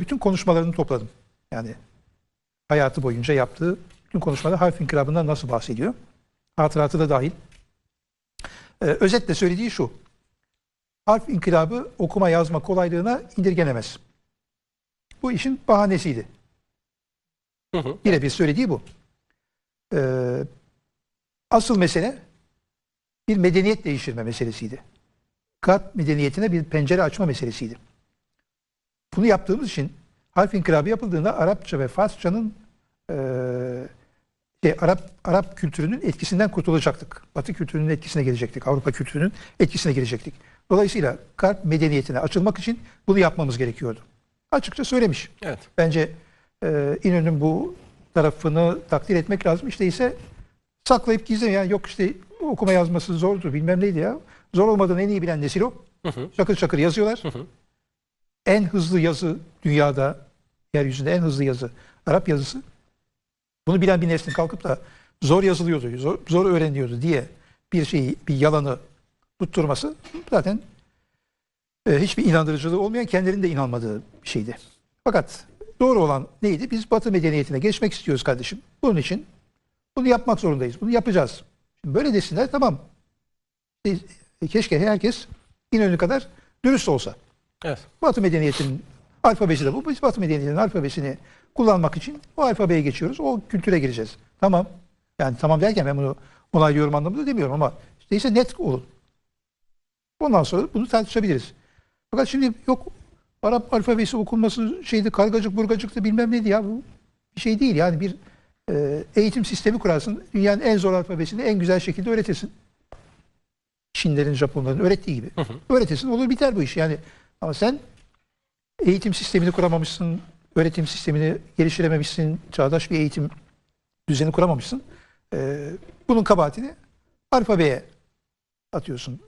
bütün konuşmalarını topladım. Yani hayatı boyunca yaptığı bütün konuşmalar harf inkılabından nasıl bahsediyor. Hatıratı da dahil. Ee, özetle söylediği şu. Harf inkılabı okuma yazma kolaylığına indirgenemez. Bu işin bahanesiydi. Hı hı. Birebir söylediği bu. Ee, asıl mesele bir medeniyet değiştirme meselesiydi. Kat medeniyetine bir pencere açma meselesiydi. Bunu yaptığımız için harf inkılabı yapıldığında Arapça ve Farsçanın eee, şey, Arap Arap kültürünün etkisinden kurtulacaktık. Batı kültürünün etkisine gelecektik. Avrupa kültürünün etkisine girecektik. Dolayısıyla Karp medeniyetine açılmak için bunu yapmamız gerekiyordu. Açıkça söylemiş. Evet. Bence e, İnönü'nün bu tarafını takdir etmek lazım. İşte ise saklayıp gizlemiyor. Yani yok işte okuma yazması zordu bilmem neydi ya. Zor olmadığını en iyi bilen nesil o. Hı hı. Çakır çakır yazıyorlar. Hı hı. En hızlı yazı dünyada, yeryüzünde en hızlı yazı Arap yazısı. Bunu bilen bir neslin kalkıp da zor yazılıyordu, zor, zor öğreniliyordu diye bir şeyi, bir yalanı tutturması zaten e, hiçbir inandırıcılığı olmayan kendilerinin de inanmadığı bir şeydi. Fakat doğru olan neydi? Biz Batı medeniyetine geçmek istiyoruz kardeşim. Bunun için bunu yapmak zorundayız. Bunu yapacağız. Şimdi böyle desinler tamam. E, keşke herkes İnönü kadar dürüst olsa. Evet. Batı medeniyetinin alfabesi de bu. Biz Batı medeniyetinin alfabesini kullanmak için o alfabeye geçiyoruz. O kültüre gireceğiz. Tamam. Yani tamam derken ben bunu onaylıyorum anlamında demiyorum ama işte ise net olun. Ondan sonra bunu tartışabiliriz. Fakat şimdi yok Arap alfabesi okunması şeydi kargacık burgacıktı bilmem neydi ya bu bir şey değil yani bir e, eğitim sistemi kurarsın. Dünyanın en zor alfabesini en güzel şekilde öğretirsin. Çinlerin, Japonların öğrettiği gibi. Hı hı. Öğretirsin olur biter bu iş yani. Ama sen eğitim sistemini kuramamışsın, öğretim sistemini geliştirememişsin, çağdaş bir eğitim düzeni kuramamışsın. Ee, bunun kabahatini alfabeye atıyorsun.